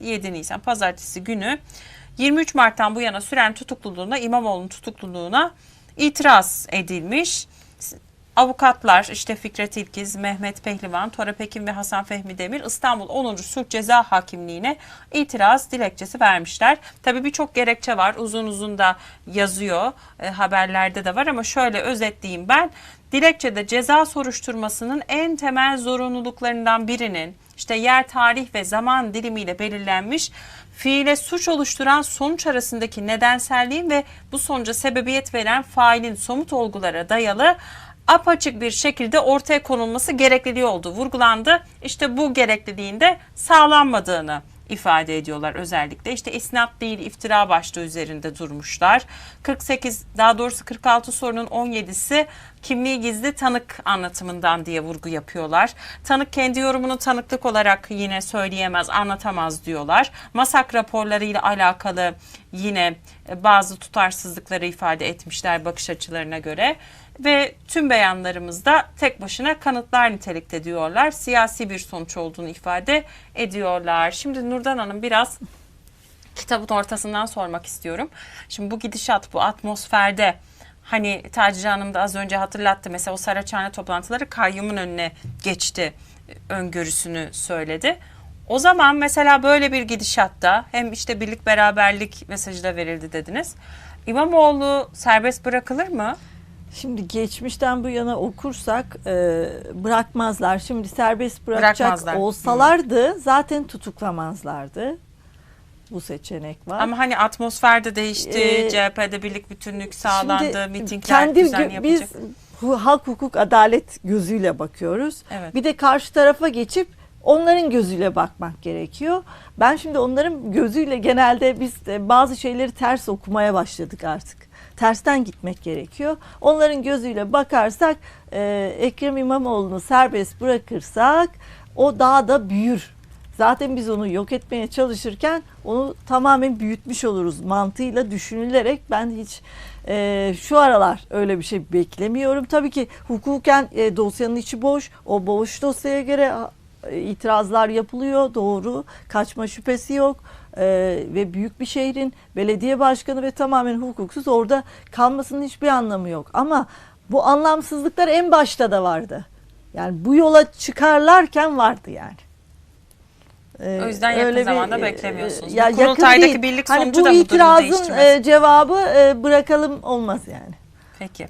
7 Nisan pazartesi günü 23 Mart'tan bu yana süren tutukluluğuna İmamoğlu'nun tutukluluğuna itiraz edilmiş. Avukatlar işte Fikret İlkiz, Mehmet Pehlivan, Tora Pekin ve Hasan Fehmi Demir İstanbul 10. Sulh Ceza Hakimliği'ne itiraz dilekçesi vermişler. Tabii birçok gerekçe var. Uzun uzun da yazıyor. e, haberlerde de var ama şöyle özetleyeyim ben. Dilekçede ceza soruşturmasının en temel zorunluluklarından birinin işte yer, tarih ve zaman dilimiyle belirlenmiş fiile suç oluşturan sonuç arasındaki nedenselliğin ve bu sonuca sebebiyet veren failin somut olgulara dayalı apaçık bir şekilde ortaya konulması gerekliliği oldu. Vurgulandı. İşte bu gerekliliğin de sağlanmadığını ifade ediyorlar özellikle. İşte isnat değil iftira başlığı üzerinde durmuşlar. 48 daha doğrusu 46 sorunun 17'si kimliği gizli tanık anlatımından diye vurgu yapıyorlar. Tanık kendi yorumunu tanıklık olarak yine söyleyemez, anlatamaz diyorlar. Masak raporlarıyla alakalı yine bazı tutarsızlıkları ifade etmişler bakış açılarına göre ve tüm beyanlarımızda tek başına kanıtlar nitelikte diyorlar. Siyasi bir sonuç olduğunu ifade ediyorlar. Şimdi Nurdan Hanım biraz kitabın ortasından sormak istiyorum. Şimdi bu gidişat, bu atmosferde hani Tacice Hanım da az önce hatırlattı. Mesela o Saraçhane toplantıları kayyumun önüne geçti e, öngörüsünü söyledi. O zaman mesela böyle bir gidişatta hem işte birlik beraberlik mesajı da verildi dediniz. İmamoğlu serbest bırakılır mı? Şimdi geçmişten bu yana okursak e, bırakmazlar. Şimdi serbest bırakacak Bırakmazlar. olsalardı zaten tutuklamazlardı. Bu seçenek var. Ama hani atmosfer de değişti. Ee, CHP'de birlik bütünlük sağlandı. Mitingler kendi düzenli gö- biz yapılacak. hu- halk hukuk adalet gözüyle bakıyoruz. Evet. Bir de karşı tarafa geçip onların gözüyle bakmak gerekiyor. Ben şimdi onların gözüyle genelde biz bazı şeyleri ters okumaya başladık artık. Tersten gitmek gerekiyor. Onların gözüyle bakarsak e, Ekrem İmamoğlu'nu serbest bırakırsak o daha da büyür. Zaten biz onu yok etmeye çalışırken onu tamamen büyütmüş oluruz mantığıyla düşünülerek ben hiç e, şu aralar öyle bir şey beklemiyorum. Tabii ki hukuken e, dosyanın içi boş. O boş dosyaya göre itirazlar yapılıyor doğru. Kaçma şüphesi yok. E, ve büyük bir şehrin belediye başkanı ve tamamen hukuksuz orada kalmasının hiçbir anlamı yok. Ama bu anlamsızlıklar en başta da vardı. Yani bu yola çıkarlarken vardı yani. Ee, O yüzden yakın öyle bir, zamanda e, beklemiyorsunuz. Bu yakın kurultaydaki birlik hani sonucu bu da bu itirazın e, cevabı e, bırakalım olmaz yani. Peki.